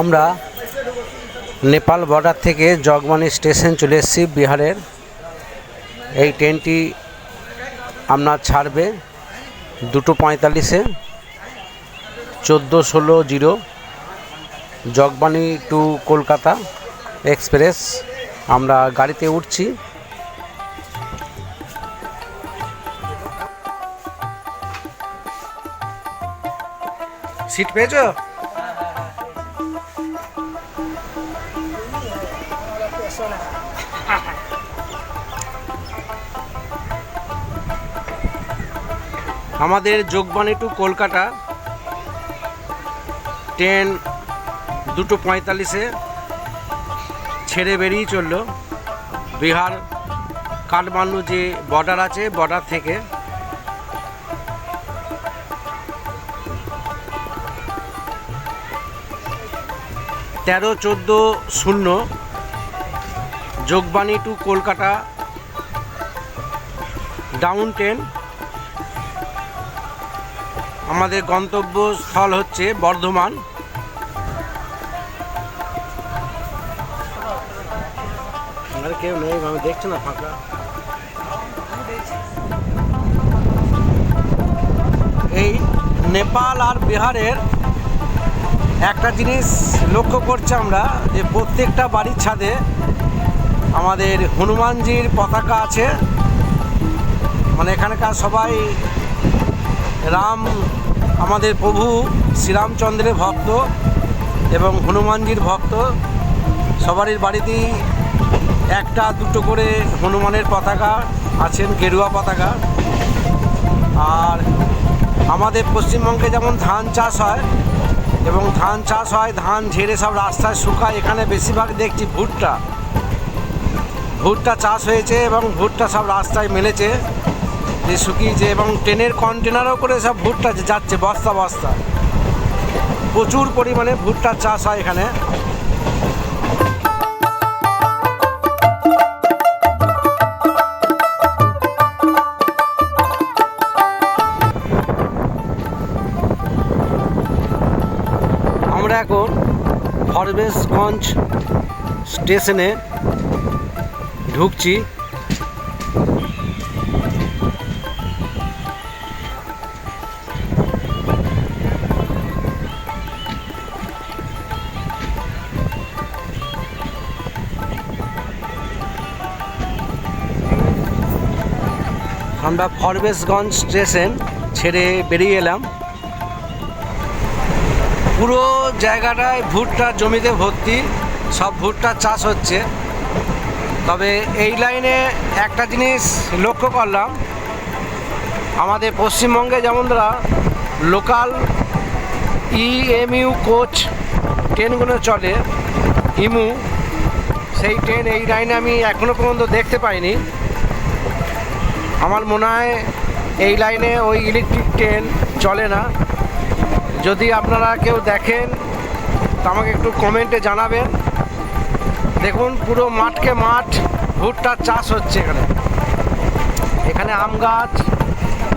আমরা নেপাল বর্ডার থেকে জগবানি স্টেশন চলে এসেছি, বিহারের। এই ট্রেনটি আপনার ছাড়বে দুটো পঁয়তাল্লিশে, চোদ্দ ষোলো zero Jogbani to Kolkata express. আমরা গাড়িতে উঠছি। সিট পেয়েছ? আমাদের যোগবাণী টু কলকাতা। ট্রেন দুটো পঁয়তাল্লিশে ছেড়ে বেরিয়ে চলল। বিহার, কাঠমান্ডু যে বর্ডার আছে বর্ডার থেকে। তেরো, চোদ্দ, শূন্য, Jogbani to Kolkata. Down train আমাদের গন্তব্যস্থল হচ্ছে বর্ধমান। কেউ নেই আমি দেখছি না ফাঁকা? এই নেপাল আর বিহারের একটা জিনিস লক্ষ্য করছি আমরা যে প্রত্যেকটা বাড়ির ছাদে আমাদের হনুমানজির পতাকা আছে। মানে এখানকার সবাই রাম, আমাদের প্রভু, শ্রীরামচন্দ্রের ভক্ত এবং হনুমানজির ভক্ত। সবারই বাড়িতেই একটা দুটো করে হনুমানের পতাকা আছেন, গেরুয়া পতাকা। আর আমাদের পশ্চিমবঙ্গে যেমন ধান চাষ হয়, এবং ধান চাষ হয়, ধান ঝেড়ে সব রাস্তায় শুকায়, এখানে বেশিরভাগ দেখছি ভুট্টা। ভুট্টা চাষ হয়েছে এবং ভুট্টা সব রাস্তায় মেলেছে। যে শুকিয়েছে এবং ট্রেনের কন্টেনারও করে সব ভুট্টা যাচ্ছে, বস্তা বস্তা। প্রচুর পরিমাণে ভুট্টার চাষ হয় এখানে। আমরা এখন ফরবেশগঞ্জ স্টেশনে ঢুকছি। আমরা ফরবেশগঞ্জ স্টেশন ছেড়ে বেরিয়ে এলাম। পুরো জায়গাটায় ভুট্টা জমিতে ভর্তি, সব ভুট্টার চাষ হচ্ছে। তবে এই লাইনে একটা জিনিস লক্ষ্য করলাম, আমাদের পশ্চিমবঙ্গে যেমন ধরা লোকাল ইএমইউ কোচ ট্রেনগুলো চলে, ইমু, সেই ট্রেন এই লাইনে আমি এখনও পর্যন্ত দেখতে পাইনি। আমার মনে হয় এই লাইনে ওই ইলেকট্রিক ট্রেন চলে না। যদি আপনারা কেউ দেখেন, তো আমাকে একটু কমেন্টে জানাবেন। দেখুন, পুরো মাঠকে মাঠ ভুট্টার চাষ হচ্ছে এখানে। এখানে আম গাছ,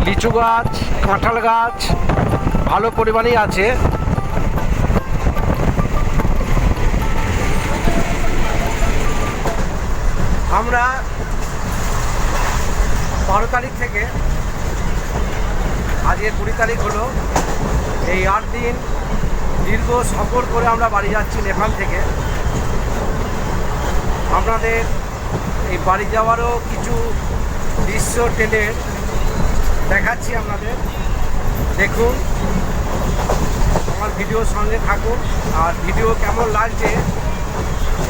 লিচু গাছ, কাঁঠাল গাছ, ভালো পরিমাণেই আছে। আমরা বারো তারিখ থেকে আজকে কুড়ি তারিখ হলো এই আট দিন দীর্ঘ সফর করে আমরা বাড়ি যাচ্ছি নেপাল থেকে। আপনাদের এই বাড়ি যাওয়ারও কিছু দৃশ্য ট্রেনের দেখাচ্ছি আপনাদের। দেখুন, আমার ভিডিও সঙ্গে থাকুন আর ভিডিও কেমন লাগছে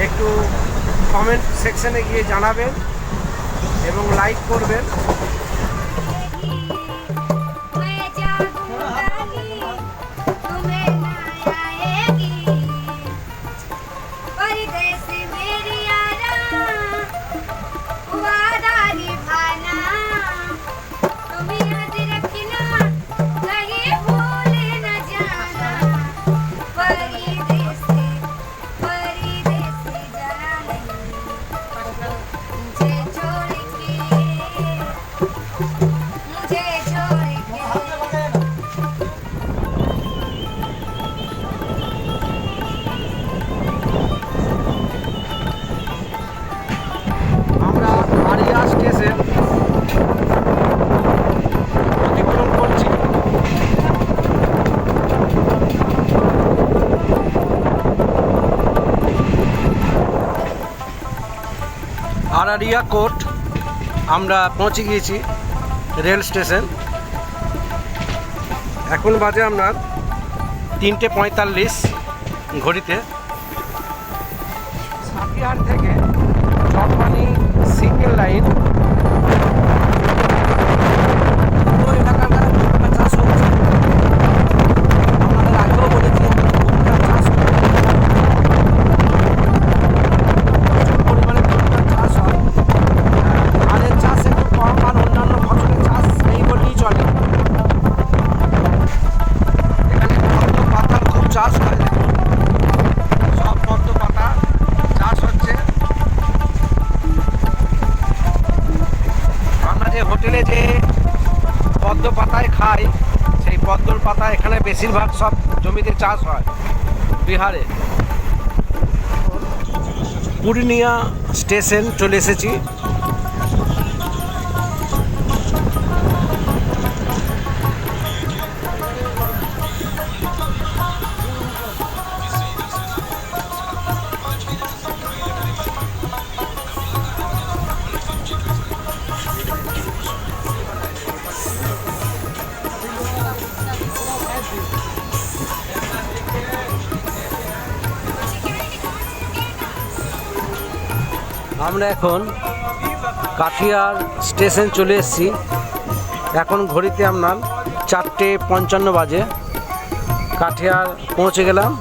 একটু কমেন্ট সেকশনে গিয়ে জানাবেন। এবং লাইক করবেন। আরারিয়া কোর্ট, আমরা পৌঁছে গিয়েছি রেল স্টেশন। এখন বাজে আপনার তিনটে পঁয়তাল্লিশ ঘড়িতে। সাপিয়ার থেকে চকমানি সিঙ্গেল লাইন হোটেলে যে পদ্ম পাতায় খাই সেই পদ্মর পাতা এখানে বেশিরভাগ সব জমিতে চাষ হয়, বিহারে। পূর্ণিয়া স্টেশন চলে এসেছি। আমরা এখন কাঠিয়ার স্টেশন চলে এসেছি। এখন ঘড়িতে আপনার চারটে পঞ্চান্ন বাজে। কাঠিয়ার পৌঁছে গেলাম।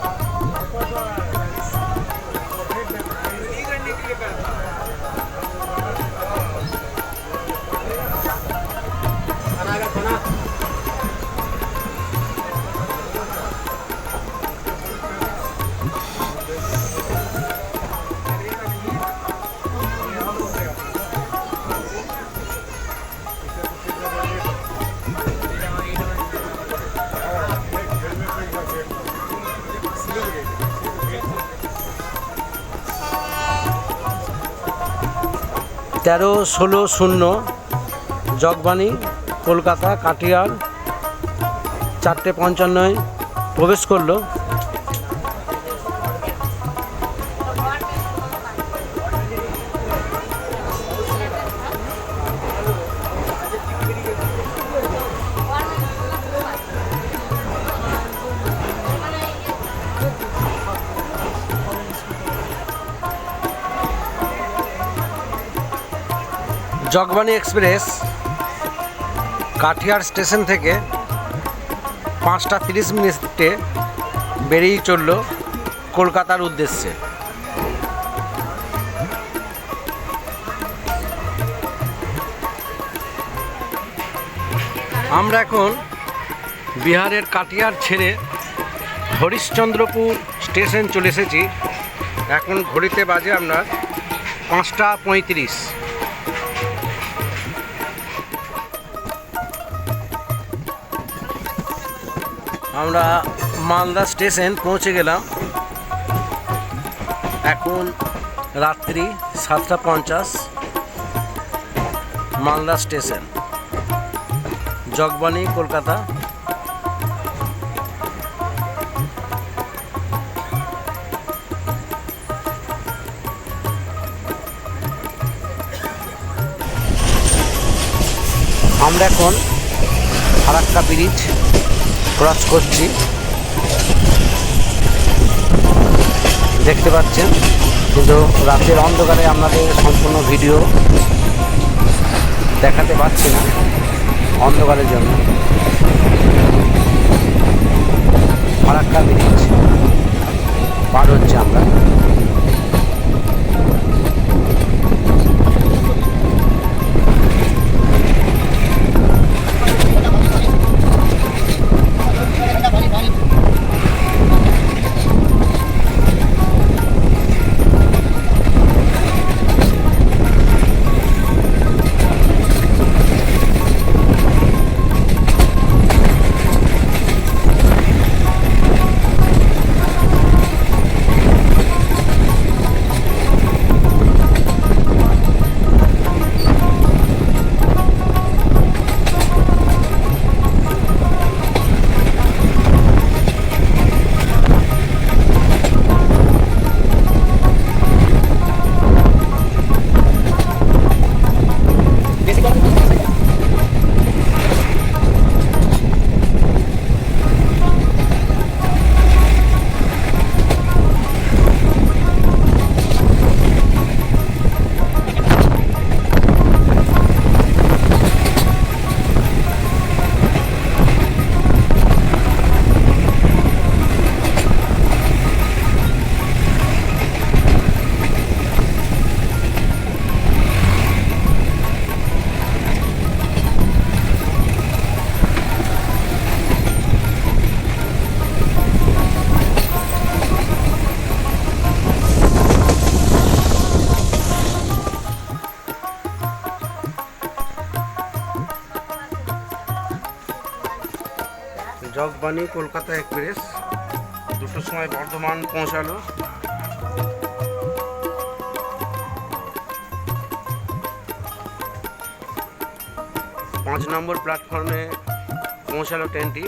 তেরো ষোলো শূন্য জগবাণী কলকাতা কাটিয়ার চারটে পঞ্চান্নয় প্রবেশ করল। জগবাণী এক্সপ্রেস, কাঠিয়ার স্টেশন থেকে পাঁচটা তিরিশ মিনিটে বেরিয়ে চলল কলকাতার উদ্দেশ্যে। আমরা এখন বিহারের কাটিয়ার ছেড়ে হরিশ্চন্দ্রপুর স্টেশন চলে এসেছি। এখন ঘড়িতে বাজে আপনার পাঁচটা পঁয়ত্রিশ। আমরা মালদা স্টেশন পৌঁছে গেলাম। এখন রাত্রি সাতটা পঞ্চাশ। মালদা স্টেশন। জগবাণী কলকাতা। আমরা এখন ফারাক্কা ব্রিজ ক্রস করছি। দেখতে পাচ্ছেন? কিন্তু রাতের অন্ধকারে আপনাদের সম্পূর্ণ ভিডিও দেখাতে পারছি না অন্ধকারের জন্য। ফারাক্কা ব্রিজ পার হচ্ছে আমরা। জগবানি কলকাতা এক্সপ্রেস। দুটোর সময় বর্ধমান পৌঁছালো। পাঁচ নম্বর প্ল্যাটফর্মে পৌঁছালো ট্রেনটি